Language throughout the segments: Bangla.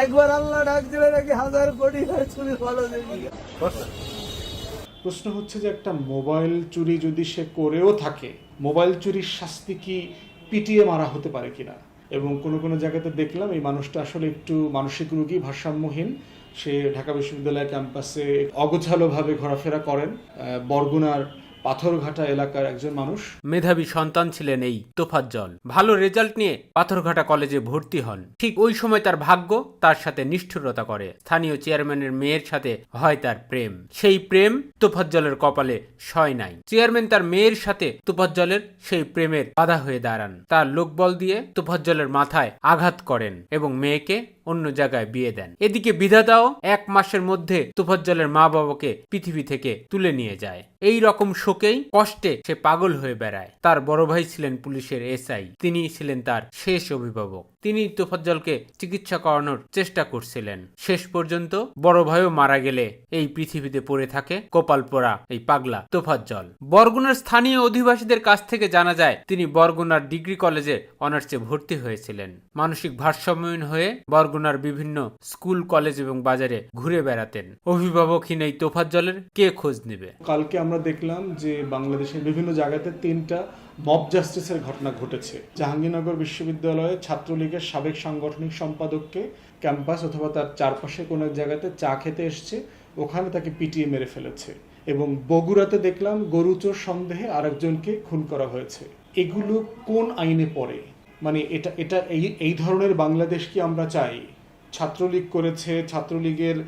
একবার আল্লাহ ডাক দিলে নাকি হাজার কোটি চুরি ভালো প্রশ্ন হচ্ছে যে একটা মোবাইল চুরি যদি সে করেও থাকে, মোবাইল চুরির শাস্তি কি পিটিয়ে মারা হতে পারে কিনা? এবং কোনো কোনো জায়গাতে দেখলাম এই মানুষটা আসলে একটু মানসিক রোগী, ভারসাম্যহীন। সে ঢাকা বিশ্ববিদ্যালয় ক্যাম্পাসে অগোছালোভাবে ঘোরাফেরা করেন। বরগুনার পাথরঘাটা এলাকার একজন মানুষ। মেধাবী সন্তান ছিলেন এই তোফাজ্জল ভালো রেজাল্ট নিয়ে পাথরঘাটা কলেজে ভর্তি হন। ঠিক ওই সময় তার ভাগ্য তার সাথে নিষ্ঠুরতা করে। স্থানীয় চেয়ারম্যানের মেয়ের সাথে হয় তার প্রেম। সেই প্রেম তোফাজ্জলের কপালে সয় নাই। চেয়ারম্যান তার মেয়ের সাথে তোফাজ্জলের সেই প্রেমের বাধা হয়ে দাঁড়ান। তার লোকবল দিয়ে তোফাজ্জলের মাথায় আঘাত করেন এবং মেয়েকে অন্য জায়গায় বিয়ে দেন। এদিকে বিধাতাও এক মাসের মধ্যে তোফাজ্জলের মা বাবাকে পৃথিবী থেকে তুলে নিয়ে যায়। এই রকম শোকেই কষ্টে সে পাগল হয়ে বেড়ায়। তার বড় ভাই ছিলেন পুলিশের এসআই। তিনি ছিলেন তার শেষ অভিভাবক। তিনি তোফাজ্জলকে চিকিৎসা করানোর চেষ্টা করছিলেন। শেষ পর্যন্ত বড় ভাইও মারা গেলে এই পৃথিবীতে পড়ে থাকে কপাল পোড়া এই পাগলা তোফাজ্জল। বরগুনার স্থানীয় অধিবাসীদের কাছ থেকে জানা যায়, তিনি বরগুনার ডিগ্রি কলেজে অনার্সে ভর্তি হয়েছিলেন। মানসিক ভারসাম্যহীন হয়ে বরগুনার বিভিন্ন স্কুল, কলেজ এবং বাজারে ঘুরে বেড়াতেন। অভিভাবকহীন এই তোফাজ্জলের কে খোঁজ নেবে? কালকে আমরা দেখলাম যে বাংলাদেশের বিভিন্ন জায়গাতে তিনটা মব জাস্টিসের ঘটনা ঘটেছে। জাহাঙ্গীরনগর বিশ্ববিদ্যালয়ে ছাত্রলীগের সাবেক সাংগঠনিক সম্পাদককে ক্যাম্পাস অথবা তার চারপাশে কোনো এক জায়গাতে চা খেতে এসছে, ওখানে তাকে পিটিয়ে মেরে ফেলেছে এবং বগুড়াতে দেখলাম গরুচোর সন্দেহে আরেকজনকে খুন করা হয়েছে। এগুলো কোন আইনে পড়ে? মানে এটা এটা এই এই ধরনের বাংলাদেশ কি আমরা চাই? ছাত্রলীগ করেছে, ছাত্রলীগের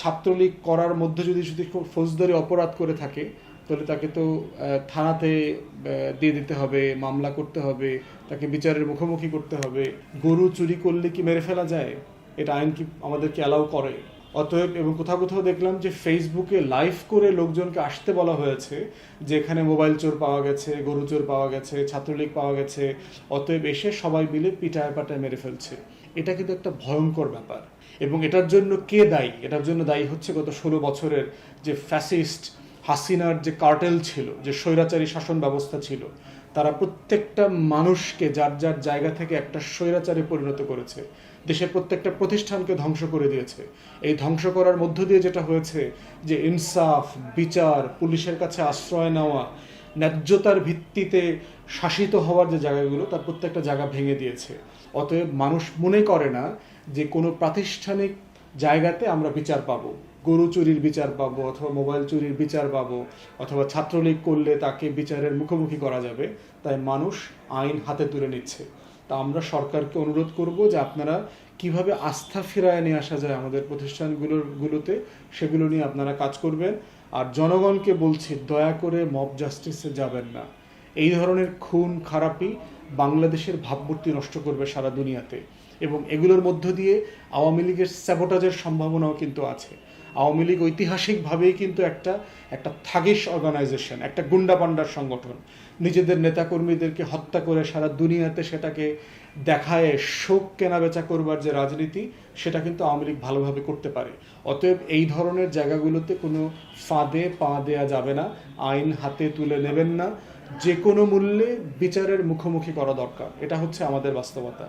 ছাত্রলীগ করার মধ্যে যদি যদি ফৌজদারি অপরাধ করে থাকে, তাহলে তাকে তো থানাতে দিয়ে দিতে হবে, মামলা করতে হবে, তাকে বিচারের মুখোমুখি করতে হবে। গরু চুরি করলে কি মেরে ফেলা যায়? এটা আইন কি আমাদেরকে অ্যালাউ করে? অতএব এবং কোথাও কোথাও দেখলাম যে ফেসবুকে লাইভ করে লোকজনকে আসতে বলা হয়েছে, যে এখানে মোবাইল চোর পাওয়া গেছে, গরু চোর পাওয়া গেছে, ছাত্রলীগ পাওয়া গেছে, অতএব এসে সবাই মিলে পিটায় পাটায় মেরে ফেলছে। এটা কিন্তু একটা ভয়ঙ্কর ব্যাপার। এবং এটার জন্য কে দায়ী? এটার জন্য দায়ী হচ্ছে গত ষোলো বছরের যে ফ্যাসিস্ট হাসিনার যে কার্টেল ছিল, যে স্বৈরাচারী শাসন ব্যবস্থা ছিল তারা প্রত্যেকটা মানুষকে যার যার জায়গা থেকে একটা স্বৈরাচারে পরিণত করেছে, দেশের প্রত্যেকটা প্রতিষ্ঠানকে ধ্বংস করে দিয়েছে। এই ধ্বংস করার মধ্য দিয়ে যেটা হয়েছে যে ইনসাফ, বিচার, পুলিশের কাছে আশ্রয় নেওয়া, ন্যায্যতার ভিত্তিতে শাসিত হওয়ার যে জায়গাগুলো, তার প্রত্যেকটা জায়গা ভেঙে দিয়েছে। অতএব মানুষ মনে করে না যে কোনো প্রাতিষ্ঠানিক জায়গাতে আমরা বিচার পাবো। গরু চুরির বিচার পাবো অথবা মোবাইল চুরির বিচার পাবো অথবা ছাত্রলীগ করলে তাকে বিচারের মুখোমুখি করা যাবে, তাই মানুষ আইন হাতে তুলে নিচ্ছে। তা আমরা সরকারকে অনুরোধ করব যে আপনারা কীভাবে আস্থা ফিরায় নিয়ে আসা যায় আমাদের প্রতিষ্ঠানগুলোর, গুলোতে, সেগুলো নিয়ে আপনারা কাজ করবেন। আর জনগণকে বলছি, দয়া করে মব জাস্টিসে যাবেন না। এই ধরনের খুন, খারাপি বাংলাদেশের ভাবমূর্তি নষ্ট করবে সারা দুনিয়াতে। এবং এগুলোর মধ্য দিয়ে আওয়ামী লীগের স্যাবোটাজের সম্ভাবনাও কিন্তু আছে। আওয়ামী লীগ ঐতিহাসিকভাবেই কিন্তু একটা একটা থাগিস অর্গানাইজেশন একটা গুন্ডাপান্ডার সংগঠন। নিজেদের নেতাকর্মীদেরকে হত্যা করে সারা দুনিয়াতে সেটাকে দেখায় শোক কেনাবেচা করবার যে রাজনীতি, সেটা কিন্তু আওয়ামী লীগ ভালোভাবে করতে পারে। অতএব এই ধরনের জায়গাগুলোতে কোনো ফাঁদে পা দেয়া যাবে না, আইন হাতে তুলে নেবেন না, যে কোনো মূল্যে বিচারের মুখোমুখি করা দরকার। এটা হচ্ছে আমাদের বাস্তবতা।